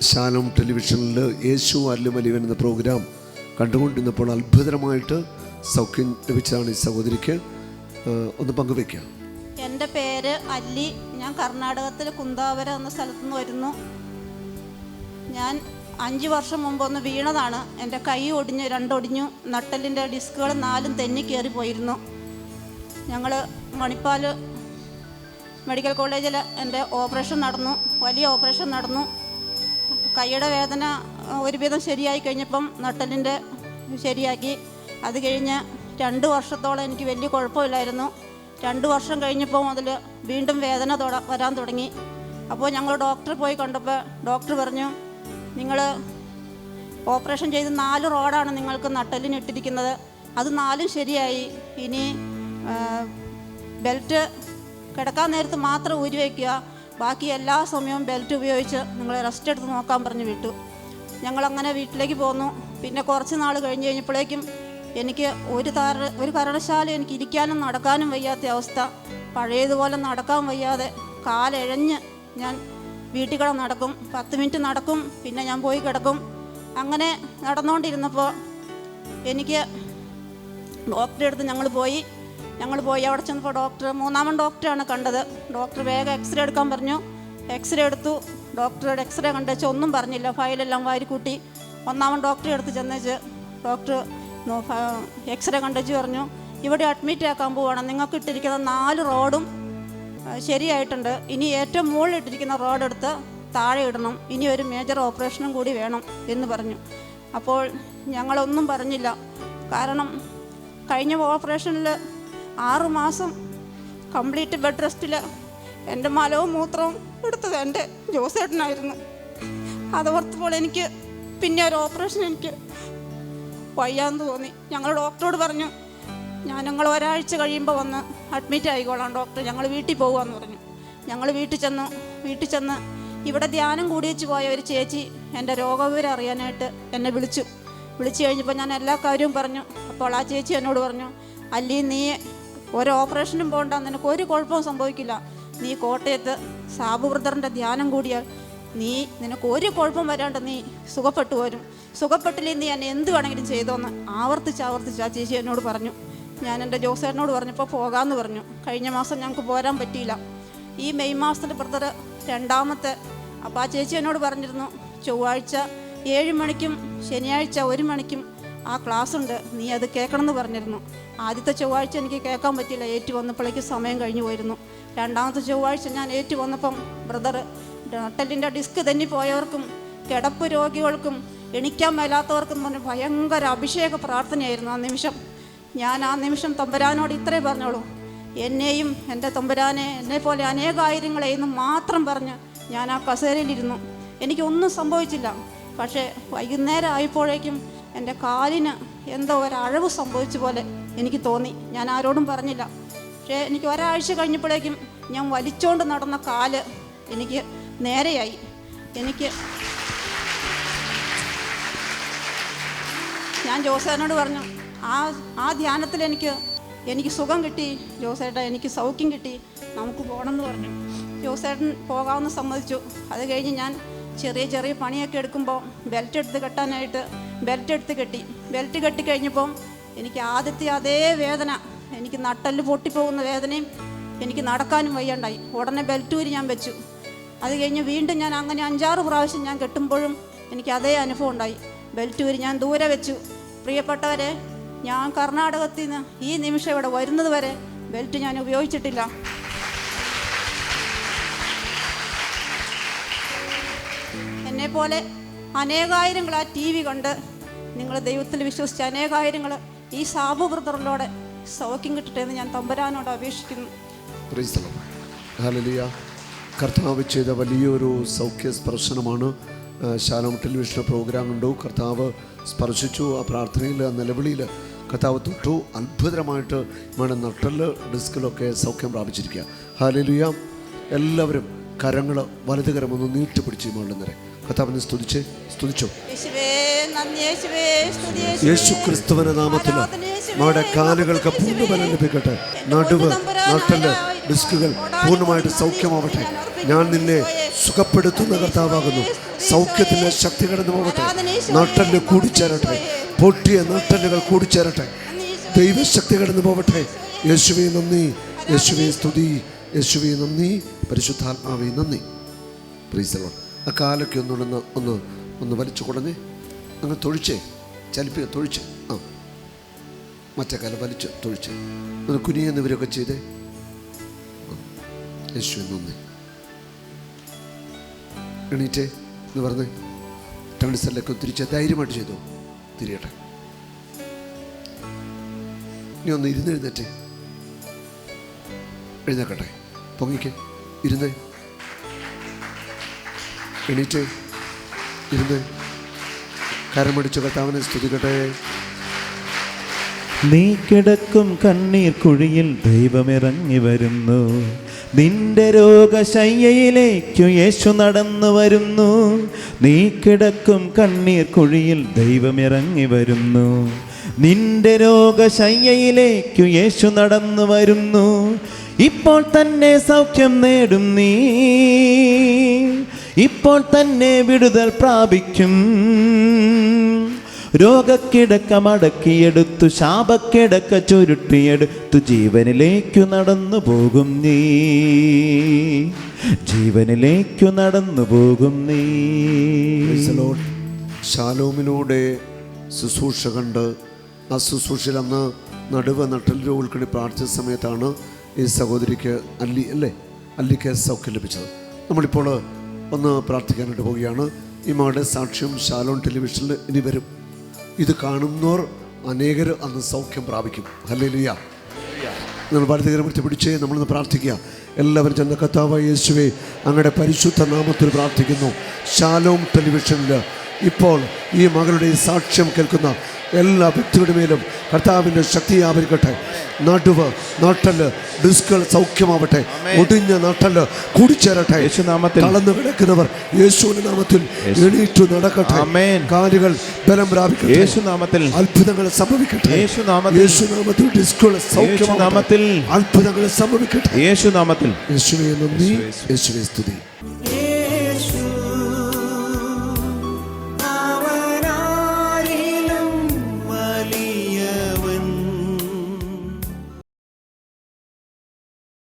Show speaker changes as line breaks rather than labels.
ശാലോം ടെലിവിഷനിൽ യേശു അല്ലുമലിവൻ എന്ന പ്രോഗ്രാം കണ്ടുകൊണ്ടിരുന്നപ്പോൾ അത്ഭുതമായിട്ട് സൗഖ്യം ലഭിച്ചതാണ് ഈ സഹോദരിക്ക്. ഒന്ന് പങ്കുവയ്ക്കുക
എന്റെ പേര് അല്ലി ഞാൻ കർണാടകത്തിൽ കുന്താവര എന്ന സ്ഥലത്തു നിന്ന് വരുന്നു. ഞാൻ അഞ്ച് വർഷം മുമ്പ് ഒന്ന് വീണതാണ്. എന്റെ കൈ ഒടിഞ്ഞു രണ്ടൊടിഞ്ഞു. നട്ടലിന്റെ ഡിസ്കുകൾ നാലും തെന്നി കയറി പോയിരുന്നു. ഞങ്ങൾ മണിപ്പാൽ മെഡിക്കൽ കോളേജിൽ എന്റെ ഓപ്പറേഷൻ നടന്നു. വലിയ ഓപ്പറേഷൻ നടന്നു. കൈയുടെ വേദന ഒരുവിധം ശരിയായി കഴിഞ്ഞപ്പം നട്ടലിന്റെ ശരിയാക്കി. അത് കഴിഞ്ഞ് രണ്ട് വർഷത്തോളം എനിക്ക് വലിയ കുഴപ്പമില്ലായിരുന്നു. രണ്ട് വർഷം കഴിഞ്ഞപ്പോൾ മുതൽ വീണ്ടും വേദന വരാൻ തുടങ്ങി. അപ്പോൾ ഞങ്ങൾ ഡോക്ടറെ പോയി കണ്ടപ്പോൾ ഡോക്ടർ പറഞ്ഞു നിങ്ങൾ ഓപ്പറേഷൻ ചെയ്ത് നാല് റോഡാണ് നിങ്ങൾക്ക് നട്ടലിന് ഇട്ടിരിക്കുന്നത്. അത് നാലും ശരിയായി. ഇനി ബെൽറ്റ് കിടക്കാൻ നേരത്ത് മാത്രം ഊരി വയ്ക്കുക ബാക്കി എല്ലാ സമയവും ബെൽറ്റ് ഉപയോഗിച്ച് നിങ്ങൾ റെസ്റ്റ് എടുത്ത് നോക്കാൻ പറഞ്ഞ് വിട്ടു. ഞങ്ങളങ്ങനെ വീട്ടിലേക്ക് പോന്നു. പിന്നെ കുറച്ച് നാൾ കഴിഞ്ഞ് കഴിഞ്ഞപ്പോഴേക്കും എനിക്ക് ഒരു താര ഒരു കാരണശാല എനിക്ക് ഇരിക്കാനും നടക്കാനും വയ്യാത്ത അവസ്ഥ. പഴയതുപോലെ നടക്കാൻ വയ്യാതെ കാലെഴഞ്ഞ് ഞാൻ വീട്ടിൽ കിടന്ന് നടക്കും. പത്ത് മിനിറ്റ് നടക്കും പിന്നെ ഞാൻ പോയി കിടക്കും. അങ്ങനെ നടന്നുകൊണ്ടിരുന്നപ്പോൾ എനിക്ക് ഡോക്ടറെ അടുത്ത് ഞങ്ങൾ പോയി. ഞങ്ങൾ പോയി അവിടെ ചെന്നപ്പോൾ ഡോക്ടർ മൂന്നാമൻ ഡോക്ടറാണ് കണ്ടത്. ഡോക്ടർ വേഗം എക്സ്റേ എടുക്കാൻ പറഞ്ഞു. എക്സ്റേ എടുത്തു. ഡോക്ടറുടെ എക്സ്റേ കണ്ടുവച്ച് ഒന്നും പറഞ്ഞില്ല. ഫയലെല്ലാം വാരിക്കൂട്ടി. ഒന്നാമൻ ഡോക്ടറെ എടുത്ത് ചെന്നേച്ച് ഡോക്ടർ എക്സ്റേ കണ്ടുവച്ച് പറഞ്ഞു ഇവിടെ അഡ്മിറ്റ് ആക്കാൻ പോവാണ്. നിങ്ങൾക്ക് ഇട്ടിരിക്കുന്ന നാല് റോഡും ശരിയായിട്ടുണ്ട്. ഇനി ഏറ്റവും മുകളിൽ ഇട്ടിരിക്കുന്ന റോഡ് എടുത്ത് താഴെ ഇടണം. ഇനി ഒരു മേജർ ഓപ്പറേഷനും കൂടി വേണം എന്ന് പറഞ്ഞു. അപ്പോൾ ഞങ്ങളൊന്നും പറഞ്ഞില്ല. കാരണം കഴിഞ്ഞ ഓപ്പറേഷനിൽ ആറ് മാസം കംപ്ലീറ്റ് ബെഡ് റെസ്റ്റിൽ എന്റെ മലവും മൂത്രവും എടുത്തത് എന്റെ ജോസേട്ടനായിരുന്നു. അതോർത്തപ്പോൾ എനിക്ക് പിന്നെ ഒരു ഓപ്പറേഷൻ എനിക്ക് വയ്യാന്ന് തോന്നി. ഞങ്ങൾ ഡോക്ടറോട് പറഞ്ഞു ഞാൻ ഞങ്ങൾ ഒരാഴ്ച കഴിയുമ്പോൾ വന്ന് അഡ്മിറ്റ് ആയിക്കോളാം ഡോക്ടർ. ഞങ്ങൾ വീട്ടിൽ പോകുകയെന്ന് പറഞ്ഞു. ഞങ്ങൾ വീട്ടിൽ ചെന്നു വീട്ടിൽ ചെന്ന് ഇവിടെ ധ്യാനം കൂടിയേച്ച് പോയ ഒരു ചേച്ചി എന്റെ രോഗവിവരം അറിയാനായിട്ട് എന്നെ വിളിച്ചു. വിളിച്ചു കഴിഞ്ഞപ്പോൾ ഞാൻ എല്ലാ കാര്യവും പറഞ്ഞു. അപ്പോൾ ആ ചേച്ചി എന്നോട് പറഞ്ഞു അല്ലി നീ ഒരു ഓപ്പറേഷനും പോകണ്ട നിനക്ക് ഒരു കുഴപ്പവും സംഭവിക്കില്ല. നീ കോട്ടയത്ത് സാബു ബ്രദറിന്റെ ധ്യാനം കൂടിയാൽ നീ നിനക്ക് ഒരു കുഴപ്പം വരാണ്ട് നീ സുഖപ്പെട്ടു വരും സുഖപ്പെട്ടില്ലേ നീ എന്നെ എന്ത് വേണമെങ്കിലും ചെയ്തോന്ന് ആവർത്തിച്ച് ആവർത്തിച്ച് ആ ചേച്ചി എന്നോട് പറഞ്ഞു. ഞാൻ എന്റെ ജോസേട്ടനോട് പറഞ്ഞപ്പോൾ പോകാമെന്ന് പറഞ്ഞു. കഴിഞ്ഞ മാസം ഞങ്ങൾക്ക് പോരാൻ പറ്റിയില്ല. ഈ മെയ് മാസത്തിൽ ബ്രദർ രണ്ടാമത്തെ. അപ്പോൾ ആ ചേച്ചി എന്നോട് പറഞ്ഞിരുന്നു ചൊവ്വാഴ്ച ഏഴ് മണിക്കും ശനിയാഴ്ച ഒരു മണിക്കും ആ ക്ലാസ് ഉണ്ട്. നീ അത് കേൾക്കണമെന്ന് പറഞ്ഞിരുന്നു. ആദ്യത്തെ ചൊവ്വാഴ്ച എനിക്ക് കേൾക്കാൻ പറ്റിയില്ല. ഏറ്റു വന്നപ്പോഴേക്ക് സമയം കഴിഞ്ഞു പോയിരുന്നു. രണ്ടാമത്തെ ചൊവ്വാഴ്ച ഞാൻ ഏറ്റു വന്നപ്പം ബ്രദർ ഡോട്ടലിന്റെ ഡിസ്ക് തെന്നിപ്പോയവർക്കും കിടപ്പ് രോഗികൾക്കും എണിക്കാൻ മേലാത്തവർക്കും പറഞ്ഞ് ഭയങ്കര അഭിഷേക പ്രാർത്ഥനയായിരുന്നു ആ നിമിഷം. ഞാൻ ആ നിമിഷം തമ്പുരാനോട് ഇത്രേ പറഞ്ഞോളൂ. എന്നെയും എന്റെ തമ്പുരാനെ എന്നെ പോലെ അനേകായിരങ്ങളെ എന്ന് മാത്രം പറഞ്ഞ് ഞാൻ ആ കസേരയിലിരുന്നു എനിക്കൊന്നും സംഭവിച്ചില്ല. പക്ഷേ വൈകുന്നേരം ആയപ്പോഴേക്കും എന്റെ കാലിന് എന്തോ ഒരഴവ് സംഭവിച്ച പോലെ എനിക്ക് തോന്നി. ഞാൻ ആരോടും പറഞ്ഞില്ല. പക്ഷേ എനിക്ക് ഒരാഴ്ച കഴിഞ്ഞപ്പോഴേക്കും ഞാൻ വലിച്ചോണ്ട് നടന്ന കാൽ എനിക്ക് നേരെയായി. എനിക്ക് ഞാൻ ജോസേനോട് പറഞ്ഞു ആ ആ ധ്യാനത്തിൽ എനിക്ക് എനിക്ക് സുഖം കിട്ടി. ജോസേട്ട എനിക്ക് സൗഖ്യം കിട്ടി. നമുക്ക് പോകണം എന്ന് പറഞ്ഞു. ജോസേട്ടൻ പോകാമെന്ന് സമ്മതിച്ചു. അത് കഴിഞ്ഞ് ഞാൻ ചെറിയ ചെറിയ പണിയൊക്കെ എടുക്കുമ്പോൾ ബെൽറ്റ് എടുത്ത് കെട്ടാനായിട്ട് ബെൽറ്റ് എടുത്ത് കെട്ടി. ബെൽറ്റ് കെട്ടി കഴിഞ്ഞപ്പോൾ എനിക്ക് ആദ്യത്തെ അതേ വേദന. എനിക്ക് നട്ടൽ പൊട്ടിപ്പോകുന്ന വേദനയും എനിക്ക് നടക്കാനും വയ്യാണ്ടായി. ഉടനെ ബെൽറ്റ് ഊരി ഞാൻ വെച്ചു. അത് കഴിഞ്ഞ് വീണ്ടും ഞാൻ അങ്ങനെ അഞ്ചാറ് പ്രാവശ്യം ഞാൻ കെട്ടുമ്പോഴും എനിക്ക് അതേ അനുഭവം ഉണ്ടായി. ബെൽറ്റ് ഊരി ഞാൻ ദൂരെ വെച്ചു. പ്രിയപ്പെട്ടവരെ ഞാൻ കർണാടകത്തിൽ നിന്ന് ഈ നിമിഷം ഇവിടെ വരുന്നത് വരെ ബെൽറ്റ് ഞാൻ ഉപയോഗിച്ചിട്ടില്ല. എന്നെപ്പോലെ അനേകായിരങ്ങൾ ആ ടി വി കണ്ട് നിങ്ങൾ ദൈവത്തിൽ വിശ്വസിച്ച അനേകായിരങ്ങൾ ഈ സാബു ബ്രദറിലൂടെ സൗഖ്യം കിട്ടട്ടെ എന്ന് ഞാൻ തമ്പുരാനോട് അപേക്ഷിക്കുന്നു.
കർത്താവ് ചെയ്ത വലിയൊരു സൗഖ്യ സ്പർശനമാണ്. ശാലോം ടെലിവിഷൻ പ്രോഗ്രാം ഉണ്ടോ? കർത്താവ് സ്പർശിച്ചു. ആ പ്രാർത്ഥനയിൽ ആ നിലവിളിയിൽ കർത്താവ് തൊട്ടു. അത്ഭുതമായിട്ട് നമ്മുടെ നട്ടൽ ഡിസ്കിലൊക്കെ സൗഖ്യം പ്രാപിച്ചിരിക്കുക. ഹാലലിയ എല്ലാവരും കരങ്ങൾ വലതുകരമൊന്ന് നീട്ടിപ്പിടിച്ച് മുകളിൽ കർത്താവിനെ സ്തുതിച്ച് സ്തുതിച്ചു? യേശു ക്രിസ്തുവിന്റെ നാമത്തിൽ നമ്മുടെ കാലുകൾക്ക് പൂർണബലം ലഭിക്കട്ടെ. നടുവ് നട്ടൽ ഡിസ്കുകൾ പൂർണമായിട്ട് സൗഖ്യമാവട്ടെ. ഞാൻ നിന്നെ സുഖപ്പെടുത്തുന്ന കർത്താവാകുന്നു. സൗഖ്യത്തിന്റെ ശക്തി കടന്നു പോകട്ടെ. നട്ടൽ കൂടിച്ചേരട്ടെ. പൊട്ടിയ നട്ടലുകൾ കൂടിച്ചേരട്ടെ. ദൈവശക്തി കടന്നു പോകട്ടെ. യേശുവെ. നന്ദി. യേശുവെ സ്തുതി. യേശുവെ നന്ദി. പരിശുദ്ധാത്മാവെ നന്ദി. പ്രീസലോൺ ആ കാലൊക്കെ ഒന്നുകൊണ്ടൊന്ന് ഒന്ന് ഒന്ന് വലിച്ചു കുടഞ്ഞ് അങ്ങ് തൊഴിച്ചേ. ചലിപ്പിക്ക തൊഴിച്ച്. ആ. മറ്റേ കാലം വലിച്ച് തൊഴിച്ച്. ഒന്ന് കുനിയെന്നിവരൊക്കെ ചെയ്തേ. യേശു നന്ദി. എണീറ്റേ എന്ന് പറഞ്ഞ് ടണിസലിലൊക്കെ തിരിച്ച് ധൈര്യമായിട്ട് ചെയ്തു. തിരിയട്ടെ. ഇനി ഒന്ന് ഇരുന്നെഴുന്നേറ്റേ എഴുന്നേക്കട്ടെ. പൊങ്ങിക്കേ. ഇരുന്നേ. എണീറ്റേ ഇരുന്ന് കരമടിച്ചു കർത്താവിനെ സ്തുതിക്കട്ടെ.
നീ കിടക്കും കണ്ണീർ കുഴിയിൽ ദൈവമിറങ്ങി വരുന്നു. നിന്റെ രോഗശയ്യയിലേക്കു യേശു നടന്നു വരുന്നു. നീ കിടക്കും കണ്ണീർ കുഴിയിൽ ദൈവമിറങ്ങി വരുന്നു. നിന്റെ രോഗശയ്യയിലേക്കു യേശു നടന്നു വരുന്നു. ഇപ്പോൾ തന്നെ സൗഖ്യം നേടും നീ. ഇപ്പോൾ തന്നെ വിടുതൽ പ്രാപിക്കും. രോഗക്കിടക്ക മടക്കിയെടുത്തു ശാപക്കിടക്ക ചുരുട്ടിയെടുത്തു ജീവനിലേക്കു നടന്നു പോകും നീ. ജീവനിലേക്കു നടന്നു പോകും നീ.
ശാലോമിലൂടെ ശുശ്രൂഷ കണ്ട് ആ ശുശ്രൂഷയിൽ അന്ന് നടുവ് നട്ടൽ രോഗികൾക്കിടെ പ്രാർത്ഥിച്ച സമയത്താണ് ഈ സഹോദരിക്ക് അല്ലി അല്ലേ? അല്ലിക്ക് സൗഖ്യം ലഭിച്ചത്. നമ്മളിപ്പോൾ ഒന്ന് പ്രാർത്ഥിക്കാനായിട്ട് പോവുകയാണ്. ഈ മകളുടെ സാക്ഷ്യം ശാലോൺ ടെലിവിഷനിൽ ഇനി വരും. ഇത് കാണുന്നവർ അനേകർ അന്ന് സൗഖ്യം പ്രാപിക്കും. ഹല്ലേലൂയ. നിങ്ങൾ ഭാരതീയരെ പിടിച്ചേ നമ്മളൊന്ന് പ്രാർത്ഥിക്കുക. എല്ലാവരും ചെന്ന കത്താവായ യേശുവെ അങ്ങയുടെ പരിശുദ്ധ നാമത്തിൽ പ്രാർത്ഥിക്കുന്നു. ശാലോം ടെലിവിഷനിൽ ഇപ്പോൾ ഈ മകളുടെ സാക്ഷ്യം കേൾക്കുന്ന എല്ലാ വ്യക്തികളുടെ മേലും കർത്താവിന്റെ ശക്തി ആവരിക്കട്ടെ നടുവ് നട്ടൽ ഡിസ്കുകൾ സൗഖ്യമാവട്ടെ. ഒടിഞ്ഞ നട്ടൽ കുടിച്ചേരട്ടെ.
യേശുനാമത്തിൽ.
കളന്നു കിടക്കുന്നവർ യേശുവിന്റെ നാമത്തിൽ എണീറ്റു നടക്കട്ടെ. കാലുകൾ ബലം പ്രാപിക്കട്ടെ.
യേശുനാമത്തിൽ
അത്ഭുതങ്ങൾ സംഭവിക്കട്ടെ.
യേശുനാമത്തിൽ.
യേശുനാമത്തിൽ ഡിസ്കുകൾ സൗഖ്യമാവട്ടെ. അത്ഭുതങ്ങൾ സംഭവിക്കട്ടെ.
യേശുനാമത്തിൽ
യേശുവെ നന്ദി. യേശുവെ സ്തുതി.